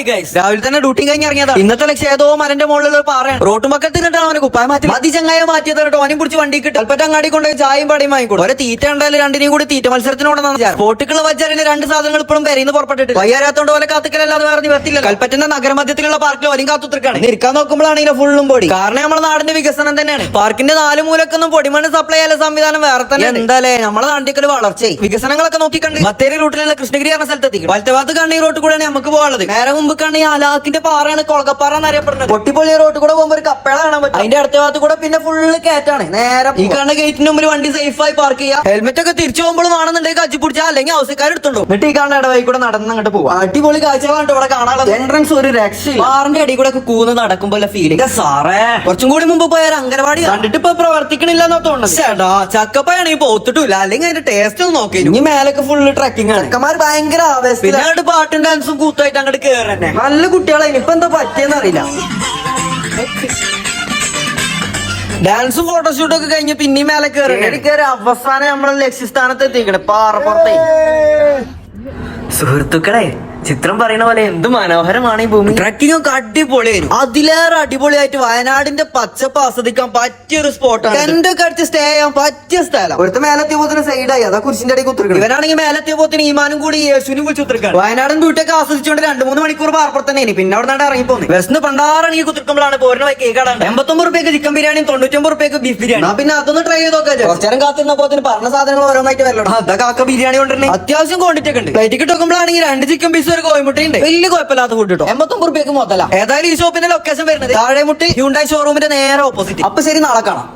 Hi guys രാവിലെ തന്നെ duty കഴിഞ്ഞ് ഇറങ്ങിയതാ. ഇന്നത്തെ ലക്ഷ്യം ഏതോ മരന്റെ മുകളിലുള്ള ഒരു പാറയാണ്. റോട്ട് നിന്നിട്ടാണ് അവന് കുപ്പായ മാറ്റി മതി ചങ്ങായ മാറ്റിയത് കേട്ടോ. അവനും പിടിച്ച് വണ്ടി കിട്ടും. അല്പറ്റ അങ്ങാടി കൊണ്ട് ചായയും പടയും വാങ്ങിക്കൊടുക്കും. ഒരു തീറ്റ ഉണ്ടായാലും രണ്ടിനെയും കൂടി തീറ്റ മത്സരത്തിനോട് സ്പോട്ടുകൾ വച്ചാലിന് രണ്ട് സാധനങ്ങൾ ഇപ്പോഴും പെരയിന്ന് പുറപ്പെട്ടിട്ട് വയ്യാരാത്തോണ്ട് പോലെ കാത്തിക്കലല്ലാതെ വേറെ നിവർത്തില്ല കൽപ്പറ്റന്റെ നഗരമധ്യത്തിലുള്ള പാർക്കിൽ ഒലും കാത്തുത്തിരിക്കാണ് നിൽക്കാൻ നോക്കുമ്പോഴാണ് ഇതിന്റെ ഫുള്ളും പൊടി. കാരണം നമ്മുടെ നാടിന്റെ വികസനം തന്നെയാണ്. പാർക്കിന്റെ നാല് മൂലക്കൊന്നും പൊടിമണ്ണ് സപ്ലൈ ചെയ്യാൻ സംവിധാനം വേറെ തന്നെ എന്തായാലേ നമ്മളെ നാട്ടിൽ വളർച്ച വികസനങ്ങളൊക്കെ നോക്കിക്കണ്ട്. മത്തേരി റൂട്ടിലുള്ള കൃഷ്ണഗിരി എന്ന സ്ഥലത്ത് എത്തിക്കും വലത്തെ ഭാഗത്ത് കണ്ണീർ റോട്ട് കൂടെയാണ് നമുക്ക് പോകാനുള്ളത്. നേരെ മുമ്പ് കണ്ണി അലാക്കിന്റെ പാറയാണ് കൊളകപ്പാറ എന്നറിയപ്പെടുന്നത് പൊട്ടിപ്പൊള്ളി റോട്ട് കൂടെ പോകുമ്പോൾ ഒരു കപ്പേള കാണാൻ പറ്റും. അതിന്റെ അടുത്ത ഭാഗത്ത് കൂടെ പിന്നെ ഫുള്ള് കയറ്റാണ് നേരെ ഈ കാണുന്ന ഗേറ്റിന് മുമ്പിൽ വണ്ടി സേഫ് ആയി പാർക്ക് ചെയ്യാം. ഹെൽമെറ്റ് ഒക്കെ തിരിച്ചു പോകുമ്പോൾ വേണമെന്നുണ്ടെങ്കിൽ കച്ചി പിടിച്ചാൽ അല്ലെങ്കിൽ ആവശ്യക്കാർ എടുത്തുണ്ടോ? എന്നിട്ട് ഈ കാണുന്ന ഇടവായി കൂടെ നടന്ന് അങ്ങോട്ട് പോകും അടിപൊളി കാഴ്ചകളാണ് ഇവിടെ കാണാനുള്ളത്. എൻട്രൻസ് ഒരു രക്ഷയില്ല. പാറിന്റെ അടി കൂടെ ഒക്കെ കൂന്ന് നടക്കുമ്പോൾ ഫീലിംഗ് സാറേ. കുറച്ചും കൂടി മുമ്പ് പോയ അംഗനവാടി കണ്ടിട്ട് ഇപ്പൊ പ്രവർത്തിക്കണില്ല എന്നാ തോന്നുന്നത്. ചേട്ടാ ചക്കപ്പയാണെങ്കിൽ പോത്തിട്ടില്ല അല്ലെങ്കിൽ അതിന്റെ ടേസ്റ്റ് ഒന്ന് നോക്കി ഇനി മേലൊക്കെ ഫുള്ള് ട്രക്കിംഗ് ആണ്. ഭയങ്കര ആവേശം പിന്നെ പാട്ടും ഡാൻസും കൂത്തായിട്ട് അങ്ങോട്ട് കേറന്നെ നല്ല കുട്ടികളെ ഇനിയിപ്പോ എന്താ പറ്റിയെന്ന് അറിയില്ല. ഡാൻസ് ഫോട്ടോഷൂട്ട് ഒക്കെ കഴിഞ്ഞ് പിന്നെയും മേലെ കയറി കയറി അവസാനം നമ്മളെ ലക്ഷ്യസ്ഥാനത്ത് എത്തിക്കണേ പാറപ്പുറത്തെ സുഹൃത്തുക്കളെ ചിത്രം പറയുന്ന പോലെ എന്ത് മനോഹരമാണ് ഈ ഭൂമി. ട്രക്കിംഗ് ഒക്കെ അടിപൊളിയായിരുന്നു. അതിലേറെ അടിപൊളിയായിട്ട് വയനാടിന്റെ പച്ചപ്പ് ആസ്വദിക്കാൻ പറ്റിയ ഒരു സ്പോട്ടാണ് എന്റെ കടിച്ച് അടിച്ച് സ്റ്റേ ചെയ്യാൻ പറ്റിയ സ്ഥലം? ഒരുത്ത മേലത്തെ പോത്തിന് സൈഡായി അതാ കുരിശിന്റെ അടി കുത്തിരിക്കണം ഇവനാണെങ്കിൽ മേലത്തെ പോത്തിന് ഈമാനും കൂടി യേശുവിനും വിളിച്ചു കുത്തിരിക്കണം. വയനാടൻ വീട്ടൊക്കെ ആസ്വദിച്ചുകൊണ്ട് രണ്ട് മൂന്ന് മണിക്കൂർ പാർപ്പുറത്ത് തന്നെ പിന്നെ അവിടെ ഇറങ്ങി പോകുന്നത് വെസ്റ്റ് പണ്ടാറങ്ങി കുത്തിരിക്കുമ്പോഴാണ് പോരുന്ന പോയി കേക്ക് കടാണ് എൺപത്തൊമ്പത് റുപ്യക്ക് ചിക്കൻ ബിരിയാണി തൊണ്ണൂറ്റൊമ്പത് റുപ്യക്ക് ബീഫ് ബിരിയാണി ആ പിന്നെ അതൊന്ന് ട്രൈ ചെയ്ത് നോക്കാം കുറച്ചേരം കാത്തിരുന്ന പോത്തിന് പറഞ്ഞ സാധനങ്ങൾ ഓരോന്നായിട്ട് വരണം അതൊക്കെ ബിരിയാണി കൊണ്ടുവരണേ അത്യാവശ്യം ക്വാണ്ടിറ്റി ഒക്കെ ഉണ്ട്. നോക്കുമ്പോഴാണെങ്കിൽ രണ്ട് ചിക്കൻ പീസ് ഒരു കോയമുട്ടയുണ്ട് വലിയ കുഴപ്പമില്ലാത്ത ഫുഡ് കിട്ടും എൺപത്തൊമ്പത് റുപ്യക്ക് മുതല. ഏതായാലും ഈ ഷോപ്പിന്റെ ലൊക്കേഷൻ വരുന്നത് താഴെമുട്ടി ഹ്യൂണ്ടായി ഷോറൂമിന്റെ നേരെ ഓപ്പോസിറ്റ് അപ്പൊ ശരി നാളെ കാണാം.